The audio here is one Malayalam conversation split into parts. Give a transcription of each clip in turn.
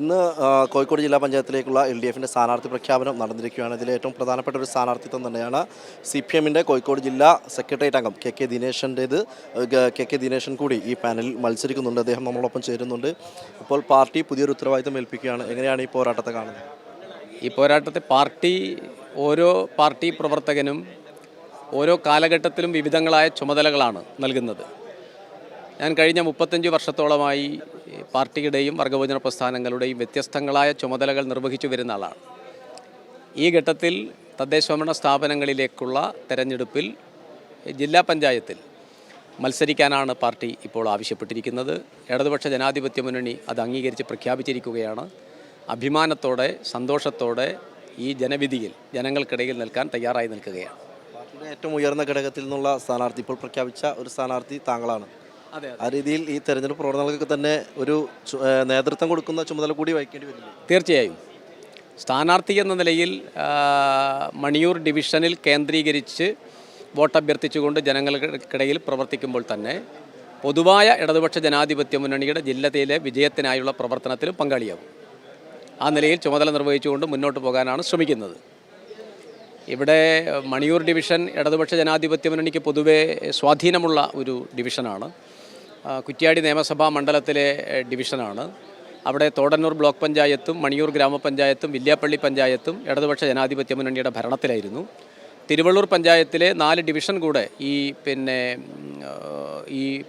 ഇന്ന് കോഴിക്കോട് ജില്ലാ പഞ്ചായത്തിലേക്കുള്ള എൽ ഡി എഫിന്റെ സ്ഥാനാർത്ഥി പ്രഖ്യാപനം നടന്നിരിക്കുകയാണ്. ഇതിൽ ഏറ്റവും പ്രധാനപ്പെട്ട ഒരു സ്ഥാനാർത്ഥിത്വം തന്നെയാണ് സി പി എമ്മിന്റെ കോഴിക്കോട് ജില്ലാ സെക്രട്ടേറിയറ്റ് അംഗം കെ കെ ദിനേശന്റേത് കെ കെ ദിനേശൻ കൂടി ഈ പാനലിൽ മത്സരിക്കുന്നുണ്ട്. അദ്ദേഹം നമ്മളൊപ്പം ചേരുന്നുണ്ട്. ഇപ്പോൾ പാർട്ടി പുതിയൊരു ഉത്തരവാദിത്തം ഏൽപ്പിക്കുകയാണ്. എങ്ങനെയാണ് ഈ പോരാട്ടത്തെ കാണുന്നത്? ഈ പോരാട്ടത്തെ പാർട്ടി ഓരോ പാർട്ടി പ്രവർത്തകനും ഓരോ കാലഘട്ടത്തിലും വിവിധങ്ങളായ ചുമതലകളാണ് നൽകുന്നത്. ഞാൻ കഴിഞ്ഞ മുപ്പത്തഞ്ച് വർഷത്തോളമായി പാർട്ടിയുടെയും വർഗവചന പ്രസ്ഥാനങ്ങളുടെയും വ്യത്യസ്തങ്ങളായ ചുമതലകൾ നിർവഹിച്ചു വരുന്ന ആളാണ്. ഈ ഘട്ടത്തിൽ തദ്ദേശ തദ്ദേശഭരണ സ്ഥാപനങ്ങളിലേക്കുള്ള തെരഞ്ഞെടുപ്പിൽ ജില്ലാ പഞ്ചായത്തിൽ മത്സരിക്കാനാണ് പാർട്ടി ഇപ്പോൾ ആവശ്യപ്പെട്ടിരിക്കുന്നത്. ഇടതുപക്ഷ ജനാധിപത്യ മുന്നണി അത് അംഗീകരിച്ച് പ്രഖ്യാപിച്ചിരിക്കുകയാണ്. അഭിമാനത്തോടെ സന്തോഷത്തോടെ ഈ ജനവിധിയിൽ ജനങ്ങൾക്കിടയിൽ നിൽക്കാൻ തയ്യാറായി നിൽക്കുകയാണ്. പാർട്ടിയുടെ ഏറ്റവും ഉയർന്ന ഘടകത്തിൽ നിന്നുള്ള സ്ഥാനാർത്ഥി ഇപ്പോൾ പ്രഖ്യാപിച്ച ഒരു സ്ഥാനാർത്ഥി താങ്കളാണ്. ആ രീതിയിൽ ഈ തെരഞ്ഞെടുപ്പ് പ്രവർത്തനങ്ങൾക്ക് തന്നെ ഒരു നേതൃത്വം കൊടുക്കുന്ന ചുമതല കൂടി വഹിക്കേണ്ടി വരില്ലേ? തീർച്ചയായും. സ്ഥാനാർത്ഥി എന്ന നിലയിൽ മണിയൂർ ഡിവിഷനിൽ കേന്ദ്രീകരിച്ച് വോട്ടഭ്യർത്ഥിച്ചുകൊണ്ട് ജനങ്ങൾക്കിടയിൽ പ്രവർത്തിക്കുമ്പോൾ തന്നെ പൊതുവായ ഇടതുപക്ഷ ജനാധിപത്യ മുന്നണിയുടെ ജില്ലയിലെ വിജയത്തിനായുള്ള പ്രവർത്തനത്തിലും പങ്കാളിയാകും. ആ നിലയിൽ ചുമതല നിർവഹിച്ചുകൊണ്ട് മുന്നോട്ട് പോകാനാണ് ശ്രമിക്കുന്നത്. ഇവിടെ മണിയൂർ ഡിവിഷൻ ഇടതുപക്ഷ ജനാധിപത്യ മുന്നണിക്ക് പൊതുവേ സ്വാധീനമുള്ള ഒരു ഡിവിഷനാണ്. കുറ്റ്യാടി നിയമസഭാ മണ്ഡലത്തിലെ ഡിവിഷനാണ്. അവിടെ തോടന്നൂർ ബ്ലോക്ക് പഞ്ചായത്തും മണിയൂർ ഗ്രാമപഞ്ചായത്തും വില്യാപ്പള്ളി പഞ്ചായത്തും ഇടതുപക്ഷ ജനാധിപത്യ മുന്നണിയുടെ ഭരണത്തിലായിരുന്നു. തിരുവള്ളൂർ പഞ്ചായത്തിലെ നാല് ഡിവിഷൻ കൂടെ ഈ പിന്നെ ഈ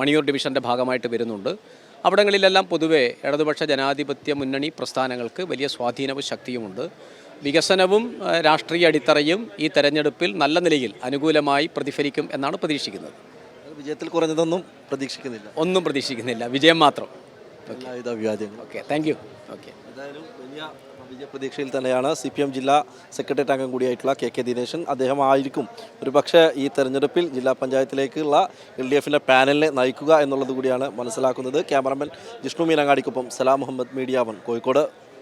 മണിയൂർ ഡിവിഷന്റെ ഭാഗമായിട്ട് വരുന്നുണ്ട്. അവിടങ്ങളിലെല്ലാം പൊതുവേ ഇടതുപക്ഷ ജനാധിപത്യ മുന്നണി പ്രസ്ഥാനങ്ങൾക്ക് വലിയ സ്വാധീനവും ശക്തിയുമുണ്ട്. വികസനവും രാഷ്ട്രീയ അടിത്തറയും ഈ തെരഞ്ഞെടുപ്പിൽ നല്ല നിലയിൽ അനുകൂലമായി പ്രതിഫലിക്കും എന്നാണ് പ്രതീക്ഷിക്കുന്നത്. വിജയത്തിൽ കുറഞ്ഞതൊന്നും പ്രതീക്ഷിക്കുന്നില്ല. ഒന്നും പ്രതീക്ഷിക്കുന്നില്ല. വിജയം മാത്രം. എല്ലാവിധ അഭിവാദ്യങ്ങൾ ഓക്കെ താങ്ക് യു ഓക്കെ എന്തായാലും വലിയ വിജയപ്രതീക്ഷയിൽ തന്നെയാണ് സി പി എം ജില്ലാ സെക്രട്ടേറിയറ്റ് അംഗം കൂടിയായിട്ടുള്ള കെ കെ ദിനേശൻ. അദ്ദേഹം ആയിരിക്കും. ഒരു പക്ഷേ ഈ തെരഞ്ഞെടുപ്പിൽ ജില്ലാ പഞ്ചായത്തിലേക്കുള്ള എൽ ഡി എഫിന്റെ പാനലിനെ നയിക്കുക എന്നുള്ളത് കൂടിയാണ് മനസ്സിലാക്കുന്നത്. ക്യാമറമാൻ ജിഷ്ണു മീനങ്ങാടിക്കൊപ്പം സലാം മുഹമ്മദ് മീഡിയ വൺ കോഴിക്കോട്.